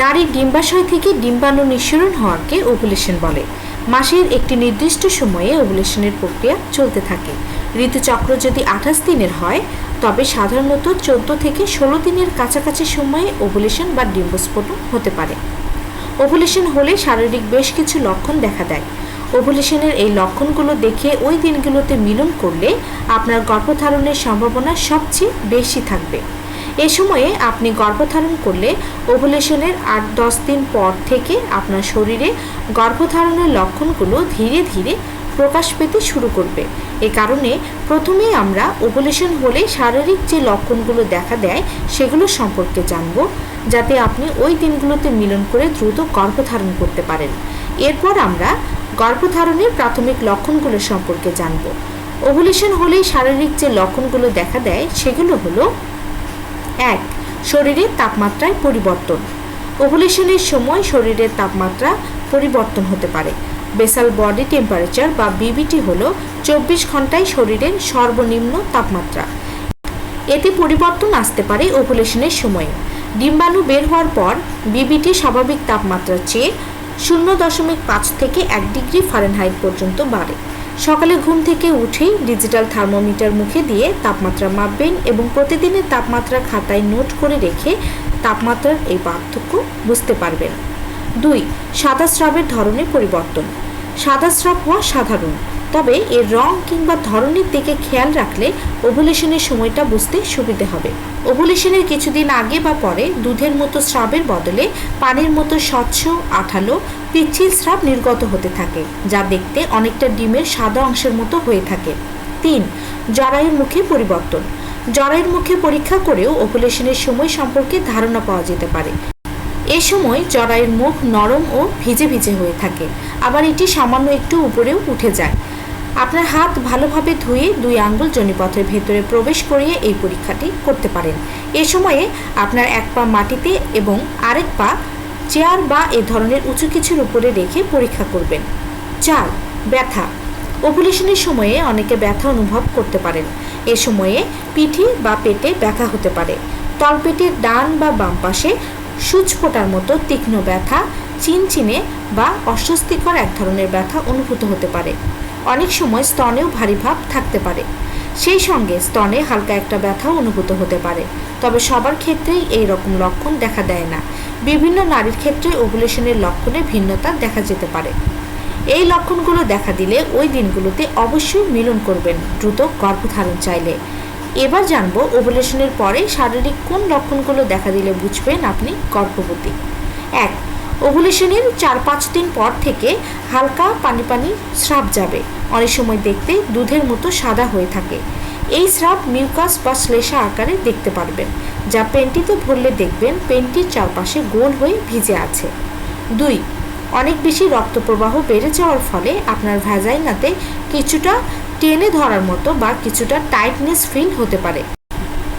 নারীর ডিম্বাশয় থেকে ডিম্বাণু নিঃসরণ হওয়াকে ওভুলেশন বলে। মাসের একটি নির্দিষ্ট সময়ে ওভুলেশনের প্রক্রিয়া চলতে থাকে। ঋতুচক্র যদি আঠাশ দিনের হয়, তবে সাধারণত চোদ্দ থেকে ষোলো দিনের কাছাকাছি সময়ে ওভুলেশন বা ডিম্বস্ফোটন হতে পারে। ওভুলেশন হলে শারীরিক বেশ কিছু লক্ষণ দেখা দেয়। ওভুলেশনের এই লক্ষণগুলো দেখে ওই দিনগুলোতে মিলন করলে আপনার গর্ভধারণের সম্ভাবনা সবচেয়ে বেশি থাকবে। এ সময়ে আপনি গর্ভধারণ করলে ওভুলেশনের আট দশ দিন পর থেকে আপনার শরীরে গর্ভধারণের লক্ষণগুলো ধীরে ধীরে প্রকাশ পেতে শুরু করবে। এ কারণে প্রথমেই আমরা ওভুলেশন হলে শারীরিক যে লক্ষণগুলো দেখা দেয়, সেগুলো সম্পর্কে জানব, যাতে আপনি ওই দিনগুলোতে মিলন করে দ্রুত গর্ভধারণ করতে পারেন। এরপর আমরা গর্ভধারণের প্রাথমিক লক্ষণগুলো সম্পর্কে জানব। ওভুলেশন হলেই শারীরিক যে লক্ষণগুলো দেখা দেয়, সেগুলো হলো এক, শরীরের তাপমাত্রায় পরিবর্তন। ওভুলেশনের সময় শরীরের তাপমাত্রা পরিবর্তন হতে পারে। বেসাল বডি টেম্পারেচার বা বিবিটি হল চব্বিশ ঘন্টায় শরীরের সর্বনিম্ন তাপমাত্রা। এতে পরিবর্তন আসতে পারে ওভুলেশনের সময়ে। ডিম্বাণু বের হওয়ার পর বিবিটি স্বাভাবিক তাপমাত্রার চেয়ে শূন্য দশমিক পাঁচ থেকে এক ডিগ্রি ফারেনহাইট পর্যন্ত বাড়ে। সকালে ঘুম থেকে উঠেই ডিজিটাল থার্মোমিটার মুখে দিয়ে তাপমাত্রা মাপবেন এবং প্রতিদিনের তাপমাত্রা খাতায় নোট করে রেখে তাপমাত্রার এই পার্থক্য বুঝতে পারবেন। দুই, সাদা স্রাবের ধরনের পরিবর্তন। সাদা স্রাব হওয়া সাধারণ। তবে এর রং কিংবা ধরনের দিকে খেয়াল রাখলে ওভুলেশনের সময়টা বুঝতে সুবিধে হবে। ওভুলেশনের কিছুদিন আগে বা পরে দুধের মতো স্রাবের বদলে পানির মতো স্বচ্ছ, আঠালো, পিচ্ছিল স্রাব নির্গত হতে থাকে, যা দেখতে অনেকটা ডিমের সাদা অংশের মতো হয়ে থাকে। তিন, জরায়ুর মুখে পরিবর্তন। জরায়ুর মুখে পরীক্ষা করেও ওভুলেশনের সময় সম্পর্কে ধারণা পাওয়া যেতে পারে। এ সময় জরায়ুর মুখ নরম ও ভিজে ভিজে হয়ে থাকে, আবার এটি সামান্য একটু উপরেও উঠে যায়। আপনার হাত ভালোভাবে ধুয়ে দুই আঙ্গুল জনিপথের ভেতরে প্রবেশ করিয়ে এই পরীক্ষাটি করতে পারেন। এ সময়ে আপনার এক পা মাটিতে এবং আরেক পা চেয়ার বা এ ধরনের উঁচু কিছুর উপরে রেখে পরীক্ষা করবেন। চার, ব্যথা। ওভুলেশনের সময়ে অনেকে ব্যথা অনুভব করতে পারেন। এ সময়ে পিঠে বা পেটে ব্যথা হতে পারে। তলপেটের ডান বা বাম পাশে সূচ ফোটার মতো তীক্ষ্ণ ব্যথা, চিনচিনে বা অস্বস্তিকর এক ধরনের ব্যথা অনুভূত হতে পারে। অনেক সময় স্তনেও ভারী ভাব থাকতে পারে। সেই সঙ্গে স্তনে হালকা একটা ব্যথাও অনুভূত হতে পারে। তবে সবার ক্ষেত্রেই এই রকম লক্ষণ দেখা দেয় না। বিভিন্ন নারীর ক্ষেত্রে ওভুলেশনের লক্ষণে ভিন্নতা দেখা যেতে পারে। এই লক্ষণগুলো দেখা দিলে ওই দিনগুলোতে অবশ্যই মিলন করবেন। দ্রুত গর্ভধারণ চাইলে। এবার জানব ওভুলেশনের পরে শারীরিক কোন লক্ষণগুলো দেখা দিলে বুঝবেন আপনি গর্ভবতী। এক ওভুলেশনের চার পাঁচ দিন পর থেকে হালকা পানি পানি স্রাব যাবে। অনেক সময় দেখতে দুধের মতো সাদা হয়ে থাকে। এই স্রাব মিউকাস বা শ্লেষা আকারে দেখতে পারবেন। যা পেন্টিতে ভরলে দেখবেন পেন্টির চারপাশে গোল হয়ে ভিজে আছে। দুই, অনেক বেশি রক্ত প্রবাহ বেড়ে যাওয়ার ফলে আপনার ভ্যাজাইনাতে কিছুটা টেনে ধরার মতো বা কিছুটা টাইটনেস ফিল হতে পারে।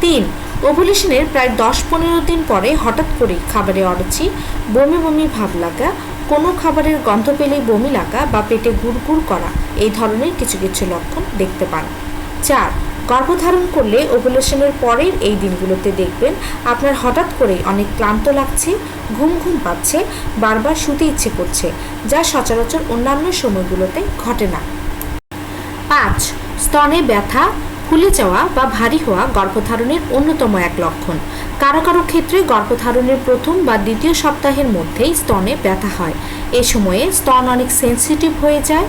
তিন ওভুলেশনের প্রায় দশ পনেরো দিন পরে হঠাৎ করে খাবারে অরুচি, বমি বমি ভাব লাগা, কোনো খাবারের গন্ধ পেলেই বমি লাগা বা পেটে গুড়গুড় করা, এই ধরনের কিছু কিছু লক্ষণ দেখতে পান। চার, গর্ভধারণ করলে ওভুলেশনের পরের এই দিনগুলোতে দেখবেন আপনার হঠাৎ করে অনেক ক্লান্ত লাগছে, ঘুম ঘুম পাচ্ছে, বারবার শুতে ইচ্ছে করছে, যা সচরাচর অন্যান্য সময়গুলোতে ঘটে না। পাঁচ, স্তনে ব্যথা ফুলে যাওয়া বা ভারী হওয়া গর্ভধারণের অন্যতম এক লক্ষণ। কারও কারও ক্ষেত্রে গর্ভধারণের প্রথম বা দ্বিতীয় সপ্তাহের মধ্যেই স্তনে ব্যথা হয়। এ সময়ে স্তন অনেক সেন্সিটিভ হয়ে যায়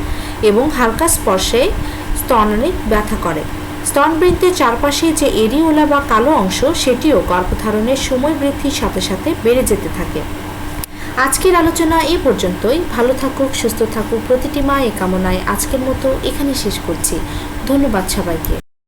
এবং হালকা স্পর্শে স্তন অনেক ব্যথা করে। স্তনবৃন্তের চারপাশে যে এরিওলা বা কালো অংশ, সেটিও গর্ভধারণের সময় বৃদ্ধির সাথে সাথে বেড়ে যেতে থাকে। আজকের আলোচনা এ পর্যন্তই। ভালো থাকুক, সুস্থ থাকুক, প্রতিটি মা এ কামনায় আজকের মতো এখানে শেষ করছি। ধন্যবাদ সবাইকে।